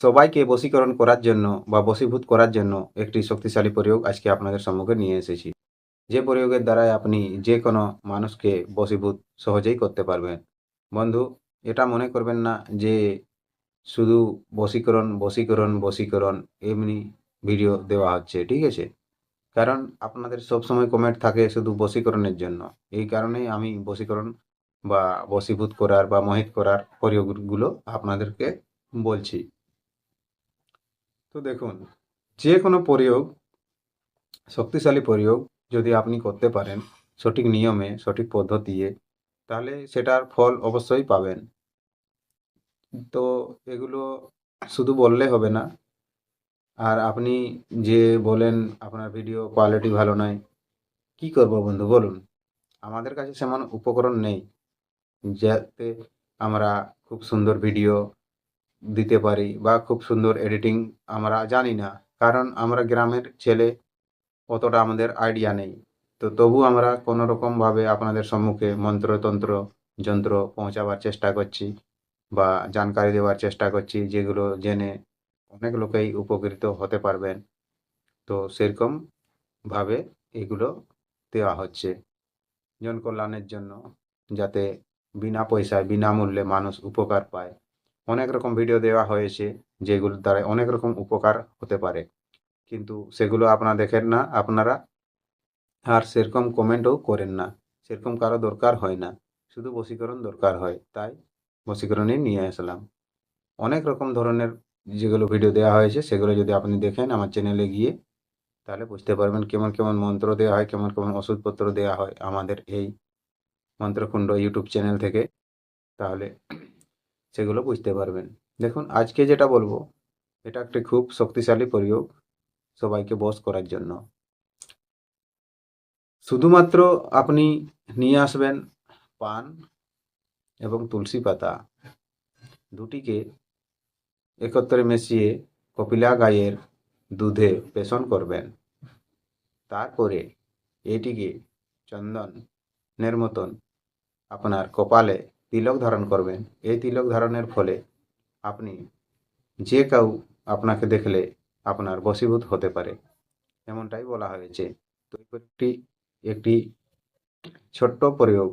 সবাইকে বশীকরণ করার জন্য বা বশীভূত করার জন্য একটি শক্তিশালী প্রয়োগ আজকে আপনাদের সম্মুখে নিয়ে এসেছি। যে প্রয়োগের দ্বারাই আপনি যে কোনো মানুষকে বশীভূত সহজেই করতে পারবেন। বন্ধু, এটা মনে করবেন না যে শুধু বশীকরণ বশীকরণ বশীকরণ এমনি ভিডিও দেওয়া হচ্ছে, ঠিক আছে? কারণ আপনাদের সব সময় কমেন্ট থাকে শুধু বশীকরণের জন্য। এই কারণেই আমি বশীকরণ বা বশীভূত করার বা মোহিত করার প্রয়োগগুলো আপনাদেরকে বলছি। তো দেখুন যে কোনো প্রয়োগ, শক্তিশালী প্রয়োগ যদি আপনি করতে পারেন সঠিক নিয়মে, সঠিক পদ্ধতিতে, তাহলে সেটার ফল অবশ্যই পাবেন। তো এগুলো শুধু বললে হবে না। আর আপনি যে বলেন আপনার ভিডিও কোয়ালিটি ভালো নয়, কি করব বন্ধু বলুন? আমাদের কাছে সেমন উপকরণ নেই, যাতে আমরা খুব সুন্দর ভিডিও দিতে পারি বা খুব সুন্দর এডিটিং আমরা জানি না। কারণ আমরা গ্রামের ছেলে, অতটা আমাদের আইডিয়া নেই। তো তবু আমরা কোনো রকমভাবে আপনাদের সম্মুখে মন্ত্রতন্ত্র যন্ত্র পৌঁছাবার চেষ্টা করছি বা জানকারি দেওয়ার চেষ্টা করছি, যেগুলো জেনে অনেক লোকেই উপকৃত হতে পারবেন। তো সেরকমভাবে এগুলো দেওয়া হচ্ছে জনকল্যাণের জন্য, যাতে বিনা পয়সায়, বিনামূল্যে মানুষ উপকার পায়। অনেক রকম ভিডিও দেওয়া হয়েছে যেগুলোর দ্বারা অনেক রকম উপকার হতে পারে। কিন্তু সেগুলো আপনারা দেখেন না, আপনারা আর সেরকম কমেন্টও করেন না। সেরকম কারও দরকার হয় না। শুধু বশীকরণ দরকার হয়। তাই বশীকরণই নিয়ে আসলাম। অনেক রকম ধরনের যেগুলো ভিডিও দেওয়া হয়েছে, সেগুলো যদি আপনি দেখেন আমার চ্যানেলে গিয়ে, তাহলে বুঝতে পারবেন কেমন কেমন মন্ত্র দেওয়া হয়, কেমন কেমন ওষুধপত্র দেওয়া হয় আমাদের এই মন্ত্রকুণ্ড ইউটিউব চ্যানেল থেকে। তাহলে সেগুলো বুঝতে পারবেন। দেখুন, আজকে যেটা বলব, এটা একটি খুব শক্তিশালী প্রয়োগ সবাইকে বশ করার জন্য। শুধুমাত্র আপনি নিয়ে আসবেন পান এবং তুলসী পাতা। দুটিকে একত্রে মিশিয়ে কপিলা গায়ের দুধে পেষণ করবেন। তারপরে এটিকে চন্দনের মতন আপনার কপালে তিলক ধারণ করবেন। এই তিলক ধারণের ফলে আপনি যে কেউ আপনাকে দেখলে আপনার বশীভূত হতে পারে। এমনটাই বলা হয়েছে। তো প্রয়োগটি একটি ছোট্ট প্রয়োগ,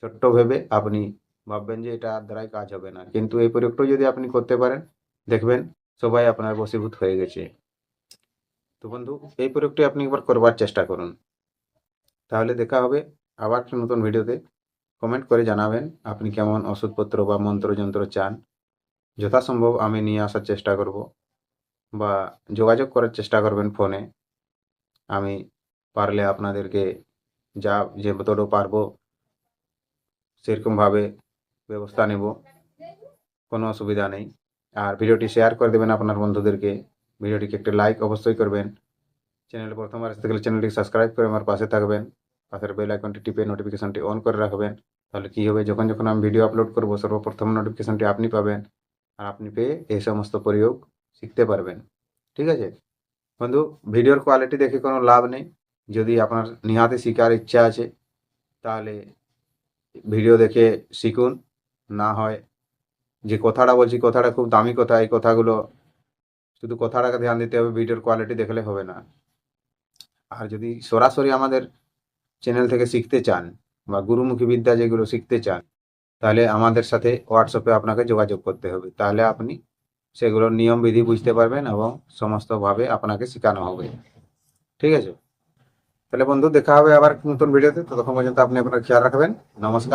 ছোট্ট ভেবে আপনি ভাববেন যে এটা দ্বারাই কাজ হবে না। কিন্তু এই প্রয়োগটা যদি আপনি করতে পারেন, দেখবেন সবাই আপনার বশীভূত হয়ে গেছে। তো বন্ধু, এই প্রয়োগটি আপনি একবার করবার চেষ্টা করুন। তাহলে দেখা হবে আবার একটা নতুন ভিডিওতে। কমেন্ট করে জানাবেন আপনি কেমন ওষুধপত্র বা মন্ত্রযন্ত্র চান। যথাসম্ভব আমি নিয়ে আসার চেষ্টা করব বা যোগাযোগ করার চেষ্টা করবেন ফোনে। আমি পারলে আপনাদেরকে যা যে যতটুকু পারব সেরকমভাবে ব্যবস্থা নেব, কোনো অসুবিধা নেই। আর ভিডিওটি শেয়ার করে দেবেন আপনার বন্ধুদেরকে। ভিডিওটিকে একটি লাইক অবশ্যই করবেন। চ্যানেল প্রথমবার আসতে গেলে চ্যানেলটি সাবস্ক্রাইব করে আমার পাশে থাকবেন। পাশের বেল আইকনটি টিপে নোটিফিকেশনটি অন করে রাখবেন। তাহলে কী হবে? যখন যখন আমি ভিডিও আপলোড করব, সর্বপ্রথম নোটিফিকেশনটি আপনি পাবেন আর আপনি পেয়ে এই সমস্ত প্রয়োগ শিখতে পারবেন। ঠিক আছে? বন্ধু ভিডিওর কোয়ালিটি দেখে কোনো লাভ নেই। যদি আপনার নিহাতে শেখার ইচ্ছা আছে, তাহলে ভিডিও দেখে শিখুন। না হয় যে কথাটা বলছি, কথাটা খুব দামি কথা, এই কথাগুলো শুধু কথাটাকে ধ্যান দিতে হবে ভিডিওর কোয়ালিটি দেখলে হবে না। আর যদি সরাসরি আমাদের চ্যানেল থেকে শিখতে চান বা গুরুমুখী বিদ্যা যেগুলো শিখতে চান, তাহলে আমাদের সাথে হোয়াটসঅ্যাপে আপনাকে যোগাযোগ করতে হবে। তাহলে আপনি সেগুলোর নিয়মবিধি বুঝতে পারবেন এবং সমস্তভাবে আপনাকে শেখানো হবে। ঠিক আছে? তাহলে বন্ধু, দেখা হবে আবার নতুন ভিডিওতে ততক্ষণ পর্যন্ত আপনি আপনার খেয়াল রাখবেন। নমস্কার।